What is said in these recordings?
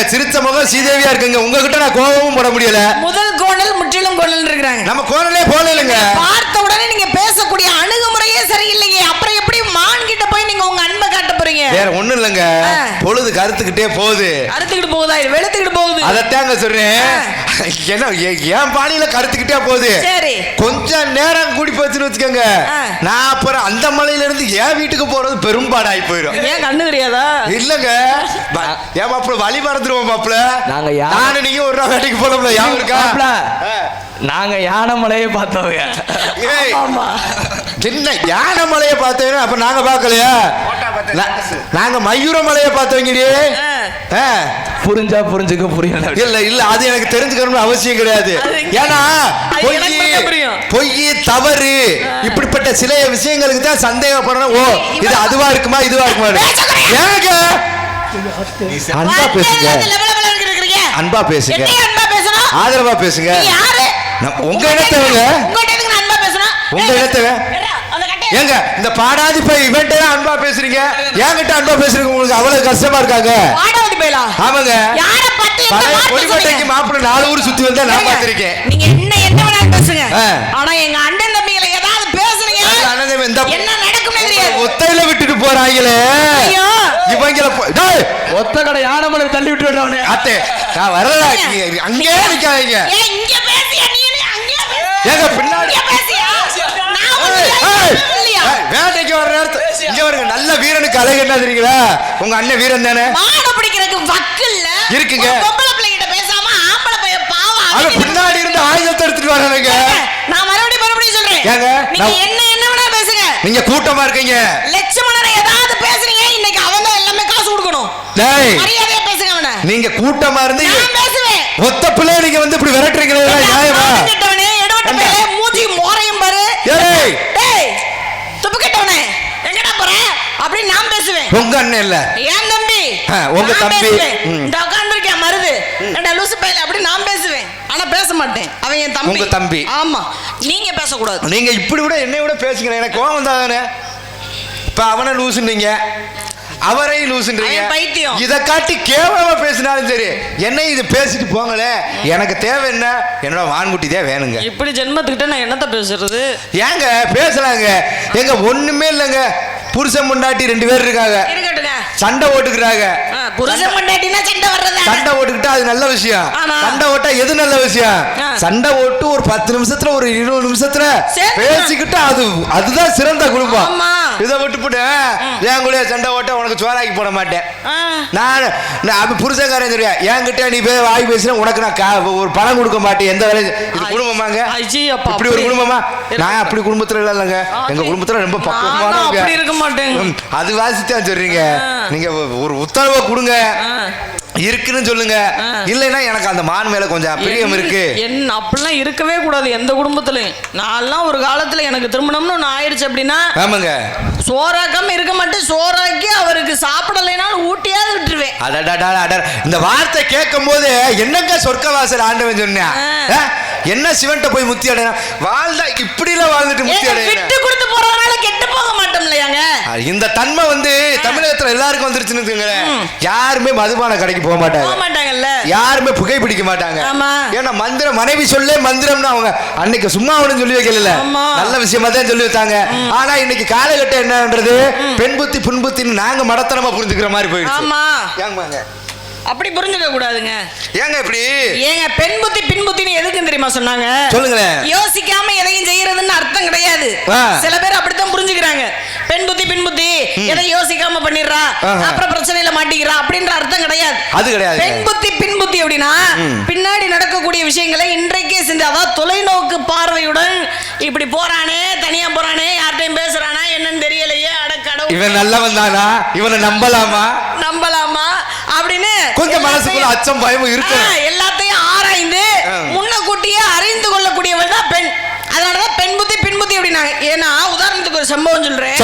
ஏங்க சிரிச்ச முகம் சீதேவியா இருக்குங்க. உங்ககிட்ட நான் கோபமும் போட முடியல. முதல் கோணல் முற்றிலும் கோணல் இருக்கிறாங்க. நம்ம கோணலே போல இல்லைங்க பார்த்த வேற ஒண்ணும் இல்லைங்க. பொழுது கருத்துக்கிட்டே போகுது. அறுத்துக்கிட்டு போகுதா? வெளுத்துக்கிட்டு போகுது. அதத்தாங்க சொல்றேன். என்ன ஏன் பாணியில கருத்துக்கிட்டே போகுது? சரி. கொஞ்சம் நேரம் கூடி போச்சுன்னு வச்சுக்கோங்க. நான் அப்புறம் அந்த மலையில இருந்து என் வீட்டுக்கு போறது பெரும்பாடாகி போயிடும் ஏன் கண்ணு தெரியாதா? இல்லங்க. ப- ஏன் மாப்பிள வழி மறந்துருவோம் மாப்பிள. நாங்க யா- நானும் நீங்க ஒரு நாள் வேட்டைக்கு போனோம்ல யாவும் இருக்கா. நாங்க யானை மலையை பார்த்தவங்க என்ன யானை மலையை பார்த்தேன்னு அப்ப நாங்க பார்க்கலையா? நாங்க மயூர மலையை பார்த்தவங்கடி. புரிஞ்சா புரிஞ்சுக்க புரியல இல்ல இல்ல அது எனக்கு தெரிஞ்சுக்கணும்னு அவசியம் கிடையாது. ஏன்னா பொய் எனக்கு. பொய் தவறு. இப்படிப்பட்ட சில விஷயங்களுக்கு தான் சந்தேகப்படணும். ஓ இது அதுவா இருக்குமா இதுவா இருக்குமா? ஏங்க? அன்பா பேசுங்க. அன்பா பேசுங்க. ஆதரவா பேசுங்க. நீ யாரு? நான் உங்க பேசணும்? உங்க ஏய், இனத்தவங்க ஏடா, அந்த கட்டைய- ஏங்க இந்த பாடாதி போய் இவன்ட்டே அன்பா பேசுறீங்க? என்கிட்ட அன்பா பேசுறீங்க உங்களுக்கு அவ்வளவு கஷ்டமா இருக்காங்க? பயலா ஆமாங்க. யார பத்தி பழைய கொடிக்கோட்டைக்கு? மாப்பிள்ளை நாலு ஊர் சுத்தி வந்தா நான் ஏங்க, பார்த்திருக்கேன். நீங்க என்ன என்ன வேணாலும் பேசுங்க. ஆனா எங்க அண்ணன் தம்பிகளை ஏதாவது அண்ணன் தம்பி இந்த- என்ன நடக்கும்னே தெரியாது ஒத்தையில விட்டுட்டு போறாங்களே. ஐயோ. இவங்கள போ- டேய், ஒத்த கடை யானை மலை தள்ளி விட்டு விட்டவனே அத்தே நான் வரல. அங்கேயே நிக்காதீங்க? ஏங்க பின்னாடி பேசியா நான் ஏய், ஒண்ணும் ஏய், இல்லையா ஏய், வேட்டைக்கு வர நேரத்து இங்க வருங்க நல்ல வீரனுக்கு அழகு என்ன தெரியுங்களா? உங்க அண்ணன் வீரன் தானே? மாடு பிடிக்கிறதுக்கு வக்கு இல்ல இருக்குங்க. பொம்பளை பிள்ளைகிட்ட பேசாம ஆம்பளை பையன் பாவம் அதுக்கு பின்னாடி இருந்து ஆயுதத்தை எடுத்துட்டு வரானுங்க நான் மறுபடியும் மறுபடியும் சொல்றேன். ஏங்க, நீங்க என்ன என்ன வேணா பேசுங்க. நீங்க கூட்டமா இருக்கீங்க. லட்சுமணனை ஏதாவது பேசுறீங்க இன்னைக்கு அவன் தான் எல்லாமே காசு கொடுக்கணும். டேய். மரியாதையா பேசுங்க அவனை. நீங்க கூட்டமா இருந்து நான் பேசுவேன். ஒத்த பிள்ளை நீங்க வந்து இப்படி விரட்டுறீங்களே நியாயமா? மூஞ்சி மோரையும் பாரு. ஏய் டேய் துப்பு கெட்டவனே எங்கடா போற அப்படி நான் பேசுவேன் உங்க அண்ணன் இல்ல. ஏன் தம்பி? ஆ, உங்க நான் தம்பி. இந்த உட்கார்ந்திருக்கேன் மருது? லூசு பையல அப்படி நான் பேசுவேன். ஆனா பேச மாட்டேன். அவன் என் தம்பி. உங்க தம்பி. ஆமா. நீங்க பேசக்கூடாது. நீங்க இப்படி விட என்னை விட பேசுகிறேன் எனக்கு கோவம் தானே? இப்ப அவனை லூசுன்றீங்க. அவரையும் லூசுன்றீங்க. பைத்தியம். இத காட்டி கேவலமா பேசினாலும் சரி என்ன இது பேசிட்டு போங்களே. எனக்கு தேவை என்ன? என்னோட வான்குட்டி தான் வேணுங்க. இப்படி ஜென்மத்துக்கிட்ட நான் என்னத்த பேசுறது? ஏங்க பேசலாங்க. எங்க ஒண்ணுமே இல்லைங்க. புருஷன் முண்டாட்டி ரெண்டு பேர் இருக்காங்க. சண்டை ஓட்டுக்கிறாங்க புருஷன் சண்டை வர்றதா சண்டை ஓட்டுக்கிட்டா அது நல்ல விஷயம். சண்டை ஓட்டா எது நல்ல விஷயம். சண்டை ஓட்டு ஒரு பத்து நிமிஷத்துல ஒரு இருபது நிமிஷத்துல பேசிக்கிட்டு அது அதுதான் சிறந்த குடும்பம். இதை விட்டுப்புட்டு என் கூட சண்டை ஓட்ட உனக்கு சோறாக்கி போட மாட்டேன். நான் நான் புருஷக்காரன் தெரியா என்கிட்ட நீ போய் வாய் பேசினா உனக்கு நான் ஒரு பணம் கொடுக்க மாட்டேன். எந்த வேலையும் இது குடும்பமாங்க? ஐயோ, அப்பா, இப்படி ஒரு அப்படி- குடும்பமா. நான் அப்படி குடும்பத்துல இல்ல இல்லைங்க. எங்க குடும்பத்துல ரொம்ப அப்படி பக்குவமானவங்க இருக்க மாட்டேங்க. ம், அது வாசித்தான் சொல்றீங்க. நீங்க ஒரு உத்தரவை கொடுங்க. இருக்குன்னு சொல்லுங்க. இல்லைன்னா எனக்கு அந்த மான் மேல கொஞ்சம் பிரியம் இருக்கு. என்ன அப்படிலாம் இருக்கவே கூடாது எந்த குடும்பத்திலையும். நான்லாம் ஒரு காலத்துல எனக்கு திருமணம்னு ஒன்று ஆயிடுச்சு அப்படின்னா ஆமாங்க. சோறாக்காம இருக்க மாட்டேன். சோறாக்கி அவருக்கு சாப்பிடலைனாலும் ஊட்டியாவது விட்டுருவேன். அடடடா, அட இந்த வார்த்தை கேட்கும் போது என்னங்க சொர்க்கவாசல் ஆண்டவன் சொன்னா ஆ. ஆ? என்ன சிவன்ட்ட போய் முத்தி அடையணும் வாழ்ந்தா இப்படி எல்லாம் வாழ்ந்துட்டு முத்தி ஏங்க, விட்டு கொடுத்து போறதுனால கெட்டு போக மாட்டோம் இல்லையாங்க இந்த தன்மை வந்து தமிழகத்துல எல்லாருக்கும் வந்துருச்சுன்னு வச்சுக்கோங்களேன். யாருமே மதுபான கடைக்கு போக போக மாட்டாங்க மாட்டாங்கல்ல? யாருமே புகை பிடிக்க மாட்டாங்க. ஏன்னா மந்திரம் மனைவி சொல்லே மந்திரம்னு அவங்க அன்னைக்கு சும்மா அவனு சொல்லி வைக்கல. நல்ல விஷயமா தான் சொல்லி வச்சாங்க ஆனா இன்னைக்கு காலகட்டம் என்னன்றது பெண் புத்தி புண் புத்தின்னு நாங்க மடத்தனமா புரிஞ்சுக்கிற மாதிரி போயிடுச்சு. ஆமா. ஏங்கம்மாங்க? அப்படி புரிஞ்சுக்க கூடாதுங்க. ஏங்க இப்படி? ஏங்க பெண் புத்தி பின் புத்தின்னு எதுக்கு தெரியுமா சொன்னாங்க? சொல்லுங்களேன் யோசிக்காம எதையும் செய்யறதுன்னு அர்த்தம் கிடையாது. சில பேர் அப்படித்தான் புரிஞ்சுக்கிறாங்க. பெண் புத்தி பின் புத்தி எதை யோசிக்காம பண்ணிடுறா. அப்புறம் பிரச்சனையில மாட்டிக்கிறா அப்படின்ற அர்த்தம் கிடையாது. அது கிடையாது பெண் புத்தி பின் புத்தி அப்படின்னா பின்னாடி நடக்கக்கூடிய விஷயங்களை இன்றைக்கே அதாவது தொலைநோக்கு பார்வையுடன் இப்படி போறானே தனியா போறானே யார்கிட்டயும் பேசுறானா என்னன்னு தெரியலையே அட கடவுள். இவன் நல்லவன் தானா? இவனை நம்பலாமா? நம்பலாமா? கொஞ்சம் மனசுக்குள்ள அச்சம் பயமும் இருக்கும் ஆ, எல்லாத்தையும் ஆராய்ந்து. முன்னக்கூட்டியே அறிந்து கொள்ளக்கூடியவள் தான் பெண். அதனாலதான் பெண் புத்தி பின் புத்தி அப்படின்னாங்க. ஏன்னா உதாரணத்துக்கு ஒரு சம்பவம் சொல்றேன்.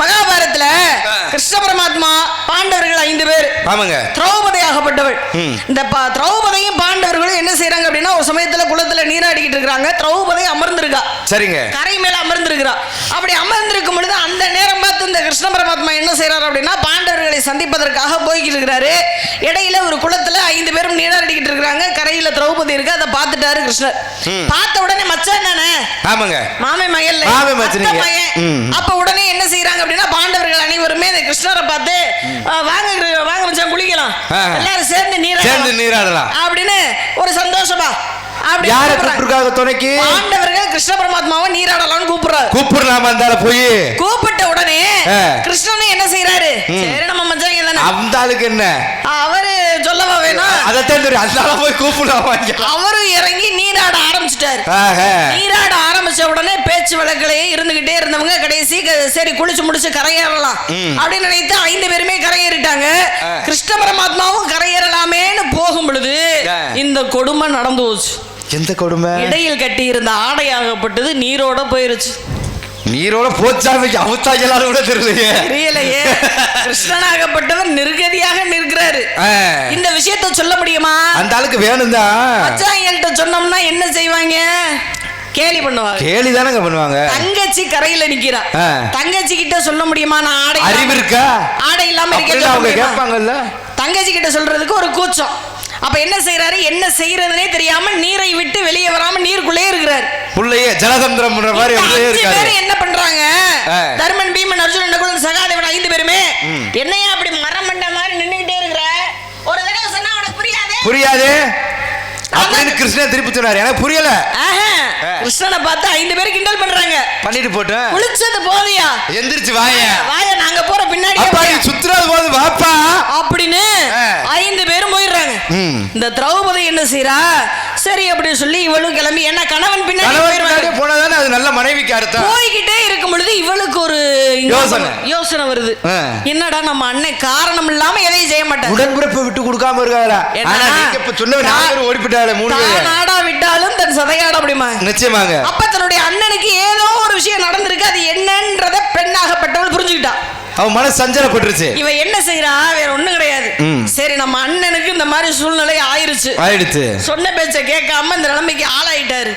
மகாபாரதத்துல ஆ. கிருஷ்ண பரமாத்மா பாண்டவர்கள் ஐந்து பேர். ஆமாங்க. திரௌபதி ஆகப்பட்டவள். இந்த திரௌபதியும் பாண்டவர்களும் என்ன செய்றாங்க அப்படின்னா ஒரு சமயத்துல குளத்துல நீராடிக்கிட்டு இருக்காங்க திரௌபதி அமர்ந்திருக்கா. சரிங்க. கரை மேல அமர்ந்திருக்கிறா. அப்படி அமர்ந்திருக்கும் பொழுது அந்த நேரம் பார்த்து இந்த கிருஷ்ண பரமாத்மா என்ன செய்றாரு அப்படின்னா பாண்டவர்களை சந்திப்பதற்காக போய்கிட்டு இருக்கிறாரு இடையில ஒரு குளத்துல ஐந்து பேரும் நீராடிக்கிட்டு இருக்கிறாங்க கரையில திரௌபதி இருக்கு அதை பார்த்துட்டாரு கிருஷ்ணர். பார்த்த உடனே மச்சான் தானே ஆமாங்க. மாமே மகன் மாமே மச்சினிங்க. ம். அப்ப உடனே என்ன செய்யறாங்க அப்படின்னா பாண்டவர்கள் அனைவருமே இந்த கிருஷ்ணரை பார்த்து "ஆ, வாங்க வாங்க மச்சான் குளிக்கலாம். எல்லாரும் சேர்ந்து நீர் சேர்ந்து நீராடலாம். அப்படின்னு ஒரு சந்தோஷமா யார. கூப்பிட்டுருக்காங்க துணைக்கு பாண்டவர்கள் கிருஷ்ண பரமாத்மாவை நீராடலாம்னு கூப்பிடுறாரு கூப்பிடலாமா இருந்தால போய் கூப்பிட்ட உடனே. கிருஷ்ணன் என்ன செய்யறாரு சரி நம்ம மச்சாங்க தானே அந்த ஆளுக்கு என்ன அவரு சொல்லவா வேணும் அதைத்தான் தெரியும் ஆளை போய் கூப்பிடலாமா இங்க? அவரு இறங்கி நீராட ஆரம்பிச்சிட்டாரு. நீராட ஆரம்பிச்ச உடனே பேச்சு வழக்கிலேயே இருந்துகிட்டே இருந்தவங்க கடைசி சரி குளிச்சு முடிச்சு கரையேறலாம். அப்படின்னு நினைத்து ஐந்து பேருமே கரையேறிட்டாங்க. கிருஷ்ண பரமாத்மாவும் கரையேறலாமேன்னு போகும் பொழுது. இந்த கொடுமை நடந்து போச்சு எந்த கொடுமை? இடையில் கட்டி இருந்த ஆடையாகப்பட்டது நீரோட போயிருச்சு. நீரோட போச்சாமிக்கு அவுத்தாங்க எல்லாரும் கூட தெரியலையே. தெரியலையே. கிருஷ்ணனாகப்பட்டவர் நிர்கதியாக நிற்கிறாரு. இந்த விஷயத்த சொல்ல முடியுமா? அந்த ஆளுக்கு வேணும் தான் சொன்னோம்னா என்ன செய்வாங்க? கேலி பண்ணுவாங்க. கேலி தானங்க பண்ணுவாங்க. தங்கச்சி கரையில நிக்கிறா. தங்கச்சி கிட்ட சொல்ல முடியுமா? நான் ஆடை அறிவு இருக்கா? ஆடை இல்லாம இருக்க அவங்க? கேட்பாங்கல்ல. தங்கச்சி கிட்ட சொல்றதுக்கு ஒரு கூச்சம். அப்ப என்ன செய்யறாரு என்ன செய்யறதுனே தெரியாம நீரை விட்டு வெளியே வராம நீருக்குள்ளே இருக்கிறாரு. புள்ளையே ஜலதந்திரம் பண்ற மாதிரி இருக்காரு. என்ன பண்றாங்க. தர்மன் பீமன் அர்ஜுனன் நகுலன் சகாதேவன் ஐந்து பேருமே என்னையா அப்படி மரம் மண்ட மாதிரி நின்னுகிட்டே இருக்கிற? ஒரு தடவை சொன்னா உனக்கு புரியாது? புரியாது? அப்படின்னு கிருஷ்ணன் திருப்பி சொன்னாரு. எனக்கு புரியல. கிருஷ்ணனை பார்த்து ஐந்து பேரும் கிண்டல் பண்றாங்க. பண்ணிட்டு போட்டேன் குளிச்சது போதியா? எந்திரிச்சு வாய. வாயா நாங்க போற பின்னாடி சுத்துறது போது வாப்பா. அப்படின்னு ஆ. ஐந்து பேரும் போயிடுறாங்க ம். இந்த திரௌபதி என்ன செய்றா? சரி அப்படின்னு சொல்லி இவளும் கிளம்பி என்ன கணவன் பின்னாடி போனாதானே அது நல்ல மனைவிக்கு அர்த்தம்? போய்கிட்டே இருக்கும் பொழுது இவளுக்கு ஒரு யோசனை. யோசனை வருது. என்னடா நம்ம அண்ணன் காரணம் இல்லாம எதையும் செய்ய மாட்டார். உடன்பிறப்பை விட்டு கொடுக்காம இருக்காரா? ஆனா நீங்க இப்ப நாலு மூணு நாடா விட்டாலும் தன் சதையாட அப்படிமா நிச்சயமாங்க. அப்ப தன்னுடைய அண்ணனுக்கு ஏதோ ஒரு விஷயம் நடந்திருக்கு. அது என்னன்றத பெண்ணாகப்பட்டவள் புரிஞ்சுக்கிட்டா. அவன் மனசு சஞ்சலப்பட்டுருச்சு. இவ என்ன செய்றா? வேற ஒண்ணும் கிடையாது. சரி நம்ம அண்ணனுக்கு இந்த மாதிரி சூழ்நிலை ஆயிருச்சு. ஆயிடுச்சு. சொன்ன பேச்ச கேட்காம இந்த நிலைமைக்கு ஆளாயிட்டாரு.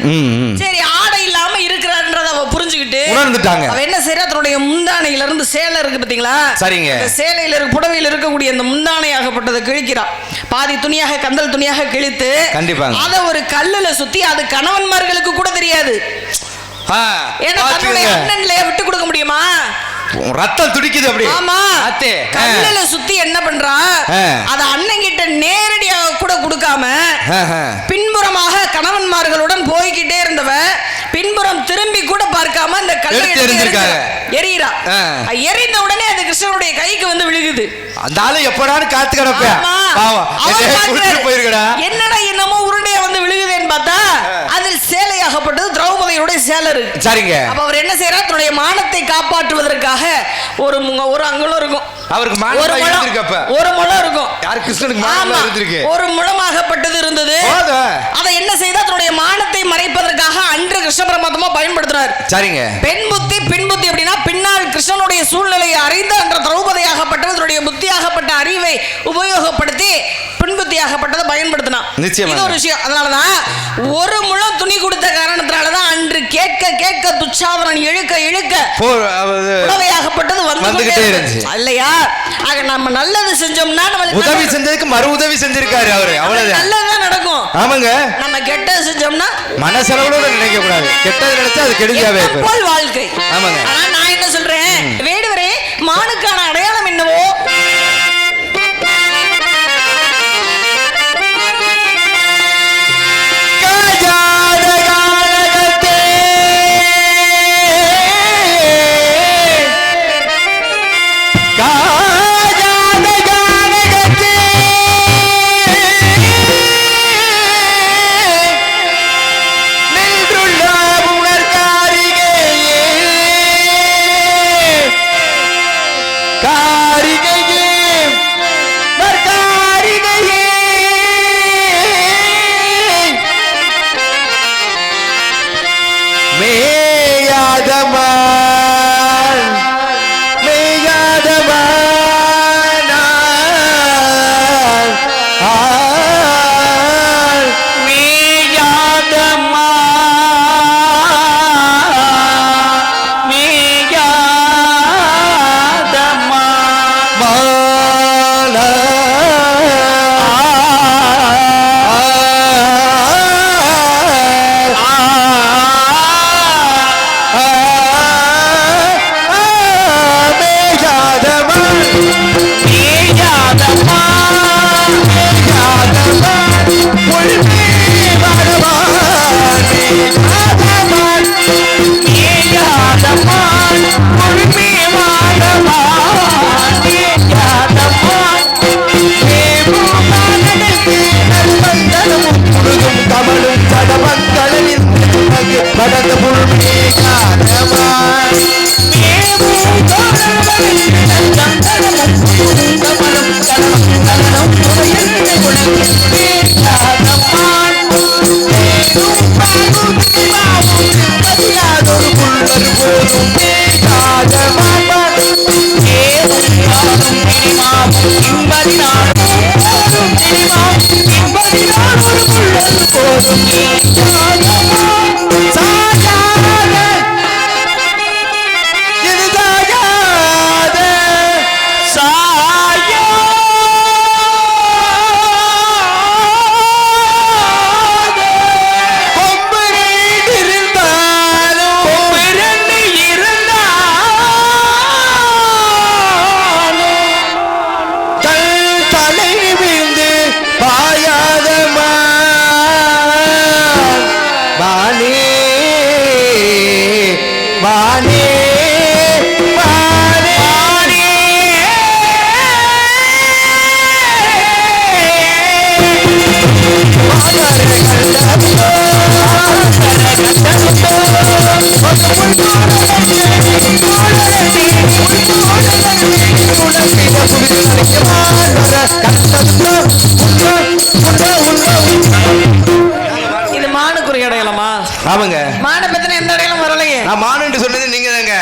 சரி ஆடை இல்லாம இருக்கிறான்றத அவ புரிஞ்சுக்கிட்டு உணர்ந்துட்டாங்க அவ என்ன செய்யறா தன்னுடைய முந்தானையில இருந்து சேலை இருக்கு பாத்தீங்களா சரிங்க. சேலையில இருக்க புடவையில இருக்கக்கூடிய அந்த முந்தானையாகப்பட்டதை கிழிக்கிறா பாதி துணியாக கந்தல் துணியாக கிழித்து கண்டிப்பாங்க. அத ஒரு கல்லுல சுத்தி அது கணவன்மார்களுக்கு கூட தெரியாது ஏன்னா தன்னுடைய. அண்ணன்லயே விட்டு கொடுக்க முடியுமா ரத்தம் துடிக்குது அப்படி ஆமா அத்தே. கல்லுல சுத்தி என்ன பண்றா. அத அண்ணன் கிட்ட நேரடியாக கூட கொடுக்காம. பின்புறமாக கணவன்மார்களுடன் போய்கிட்டே இருந்தவ பின்புறம் திரும்பி கூட பார்க்காம அந்த கல்லை. எறிகிறா ஆ. எறிந்த உடனே அது கிருஷ்ணனுடைய கைக்கு வந்து விழுகுது. அந்த ஆளு எப்படான்னு காத்து கிடப்பேன். பாவம். போயிருக்கடா. என்னடா என்னமோ உருண்டையா வந்து விழுகுதேன்னு பார்த்தா அதில் சேலையாகப்பட்டது திரௌபதியுடைய சேலை இருக்கு சரிங்க. அப்ப அவர் என்ன செய்யறார் தன்னுடைய மானத்தை காப்பாற்றுவதற்காக ஒரு ஒரு அங்குலம் இருக்கும். அவருக்கு ஒரு முழம் இருந்திருக்கப்ப ஒரு முழம் இருக்கும். யாரு கிருஷ்ணனுக்கு. மாநிலம் இருந்திருக்கு? ஒரு முழமாகப்பட்டது இருந்தது. அதை என்ன செய்தா? தன்னுடைய மானத்தை மறைப்பதற்காக அன்று கிருஷ்ண பரமாத்மா பயன்படுத்தினார். சரிங்க. பெண் புத்தி பின் புத்தி அப்படின்னா பின்னால் கிருஷ்ணனுடைய சூழ்நிலையை அறிந்து அன்ற திரௌபதியாகப்பட்டது தன்னுடைய புத்தியாகப்பட்ட அறிவை உபயோகப்படுத்தி பின் புத்தியாகப்பட்டதை பயன்படுத்தினான். நிச்சயமாக. இது ஒரு விஷயம். அதனாலதான் ஒரு முழம் துணி கொடுத்த காரணத்தினாலதான் அன்று கேட்க கேட்க துச்சாதனன் இழுக்க இழுக்க வந்து வந்துகிட்டே இருந்துச்சு. இல்லையா ஆக நம்ம நல்லது செஞ்சோம்னா நம்மளுக்கு உதவி செஞ்சதுக்கு மறு உதவி செஞ்சிருக்காரு அவரு. அவ்வளவுதான். நல்லதுதான் நடக்கும். ஆமாங்க. நம்ம கெட்டது செஞ்சோம்னா மனசளவுல நினைக்க கூடாது. கெட்டது நினைச்சா அது கெடுதியாவே வாழ்க்கை. ஆமாங்க. ஆனா நான் என்ன சொல்றேன்? வேடுவரே மானுக்கான Carinha! I'm not going to be able to to be able to to be ஆமாங்க. மான பத்தின எந்த இடையிலும் வரலையே. நான் மானுன்ட்டு சொன்னது நீங்க தாங்க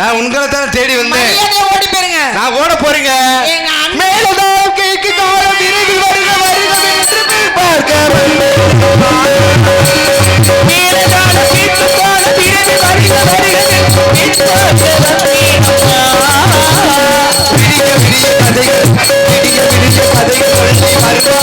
நான் உங்களை தான் தேடி வந்தேன். மரியாதையா ஓடி போயிருங்க. நான் ஓட போறீங்க. விடிய விடிய கதைகள் விடிய விடிய கதைகள் சொல்லி வருவாய்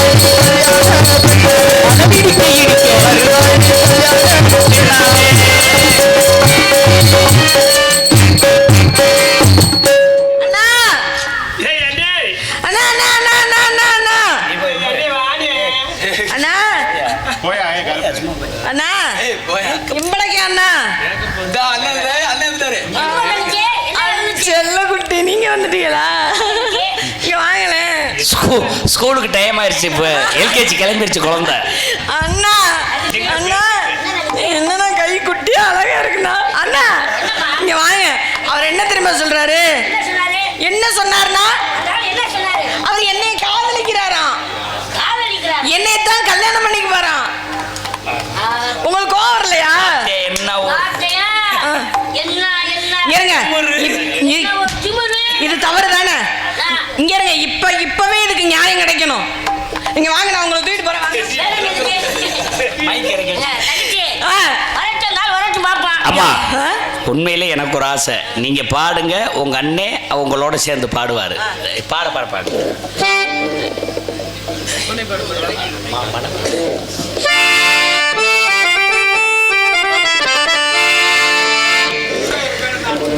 கிளம்பிடுச்சு குழந்தை. அண்ணா அண்ணா என்னண்ணா கை குட்டி அழகா இருக்குண்ணா. அண்ணா இங்க வாங்க. அவர் என்ன தெரியுமா சொல்றாரு? என்ன சொன்னார்னா அவர் என்னை காதலிக்கிறாராம். என்னை தான் கல்யாணம் பண்ணிக்க போறான். உங்களுக்கு கோவம் வரலையா? இருங்க. இது தவறு தானே இங்க இருங்க. இப்ப இப்பவே இதுக்கு நியாயம் கிடைக்கணும். இங்க வாங்க நான் உங்களை உண்மையிலே எனக்கு ஒரு ஆசை. நீங்க பாடுங்க உங்க அண்ணே அவங்களோட சேர்ந்து பாடுவாரு. பாட பாட பாடு.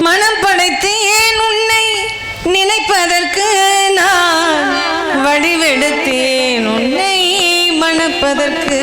மனம் படைத்தேன் உன்னை நினைப்பதற்கு நான் வடிவெடுத்தேன் உன்னை மணப்பதற்கு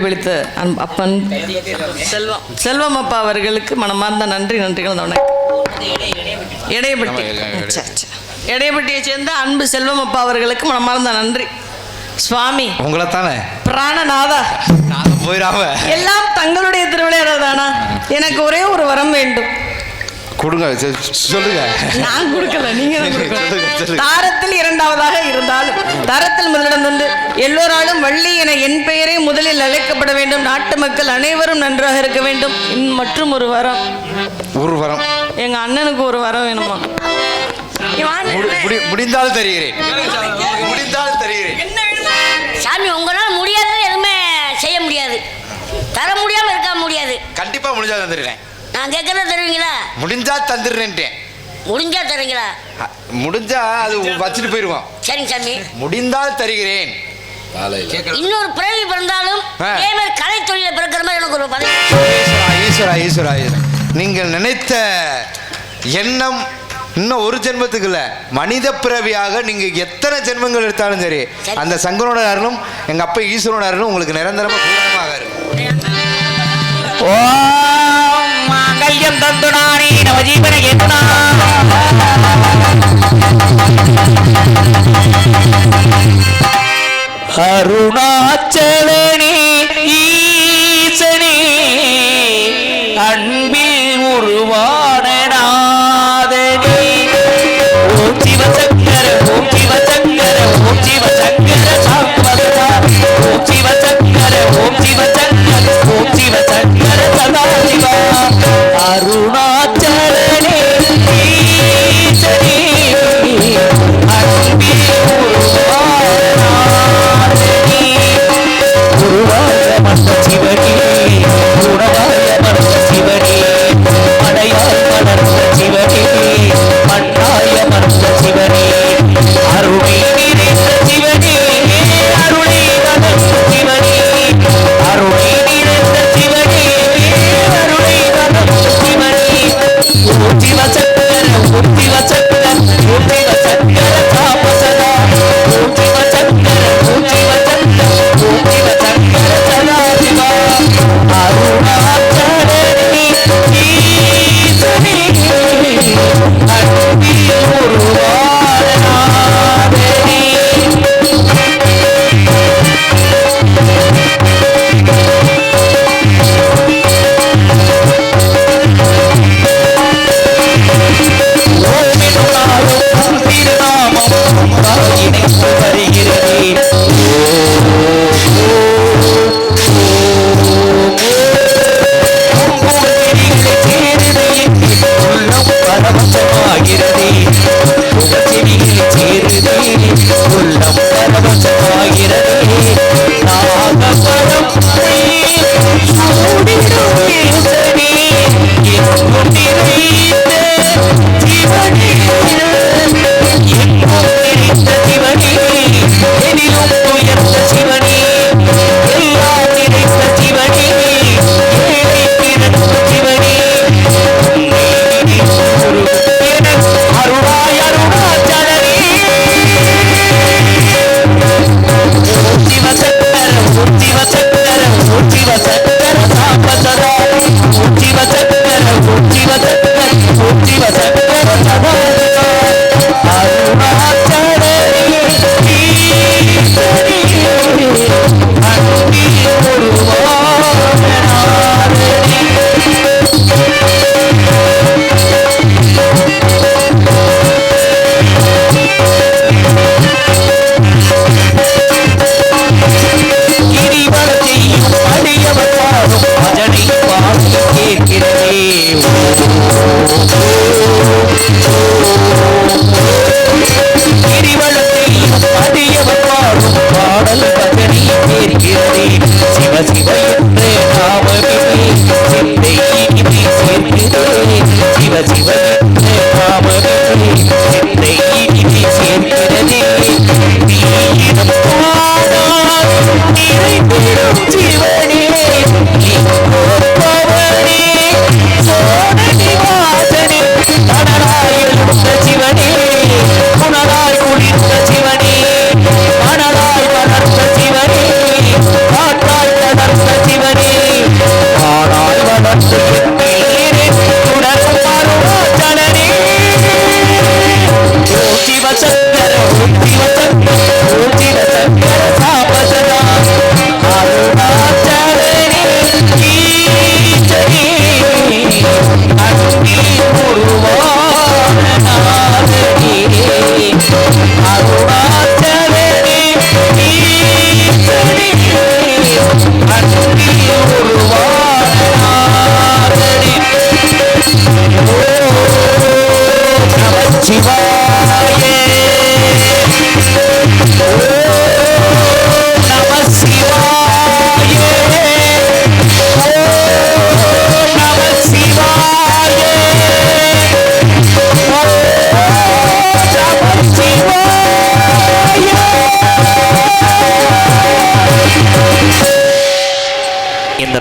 அன்பளிப்பளித்த அன்ப அப்பன் செல்வம். செல்வம் அப்பா அவர்களுக்கு மனமார்ந்த நன்றி நன்றிகள் வணக்கம். இடையப்பட்டி. சரி, சரி. இடையப்பட்டியை சேர்ந்த அன்பு செல்வம் அப்பா அவர்களுக்கு மனமார்ந்த நன்றி. சுவாமி. உங்களை தானே பிராணநாதா. நாங்க போயிடாம. எல்லாம் தங்களுடைய திருவிளையாடதானா எனக்கு ஒரே ஒரு வரம் வேண்டும். கொடுங்க. சொல்லுங்க. நான் கொடுக்கல நீங்க. தாரத்தில் இரண்டாவதாக இருந்தாலும் தரத்தில் முதலிடம் வந்து எல்லோராலும் வள்ளி என என் பெயரே முதலில் அழைக்கப்பட வேண்டும். நாட்டு மக்கள் அனைவரும் நன்றாக இருக்க வேண்டும். மற்றும் ஒரு வரம். ஒரு வரம். எங்க அண்ணனுக்கு ஒரு வரம் வேணுமா? முடிந்தால் தருகிறேன். முடிந்தால் தருகிறேன். என்ன வேணும்? சாமி உங்களால் முடியாதது எதுவுமே செய்ய முடியாது. தர முடியாம இருக்க முடியாது. கண்டிப்பா முடிஞ்சா தந்துடுறேன் நான் கேட்கறத தருவீங்களா? முடிஞ்சா தந்துடுறேன்ட்டேன். முடிஞ்சா தருவீங்களா? முடிஞ்சா அது வச்சுட்டு போயிடுவோம். சரிங்க சாமி. முடிந்தால் தருகிறேன். இன்னொரு பிறவி பிறந்தாலும் கலை தொழில பிறக்கிற மாதிரி எனக்கு ஒரு பதவி ஈஸ்வரா ஈஸ்வரா ஈஸ்வரா நீங்கள் நினைத்த எண்ணம் இன்னும் ஒரு ஜென்மத்துக்கு இல்ல. மனித பிறவியாக நீங்க எத்தனை ஜென்மங்கள் எடுத்தாலும் சரி. அந்த சங்கரோட அருளும் எங்க அப்பா ஈஸ்வரனோட அருளும் உங்களுக்கு நிரந்தரமா பூரணமாக இருக்கும். ஓம் மாங்கல்யம் தந்துனானே நவஜீவன கேட்டுனா அருணாச்சலனே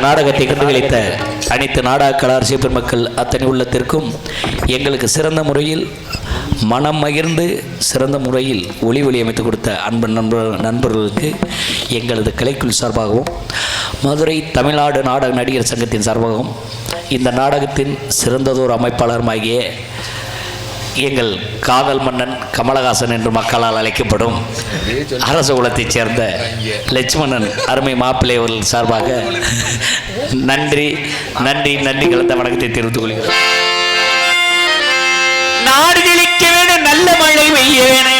நாடகத்தை கண்டுகளித்த அனைத்து நாடக கலாரசிய பெருமக்கள் அத்தனை உள்ளத்திற்கும் எங்களுக்கு சிறந்த முறையில் மனம் மகிழ்ந்து சிறந்த முறையில் ஒளி ஒளி அமைத்து கொடுத்த அன்பு நண்பர் நண்பர்களுக்கு எங்களது கலைக்குழு சார்பாகவும் மதுரை தமிழ்நாடு நாடக நடிகர் சங்கத்தின் சார்பாகவும் இந்த நாடகத்தின் சிறந்ததோர் அமைப்பாளருமாகிய எங்கள் காதல் மன்னன் கமலஹாசன் என்று மக்களால் அழைக்கப்படும் அரச குலத்தைச் சேர்ந்த லட்சுமணன் அருமை மாப்பிள்ளை அவர்கள் சார்பாக நன்றி நன்றி நன்றி கலந்த வணக்கத்தை தெரிவித்துக் கொள்கிறேன் நாடு செழிக்க வேணும்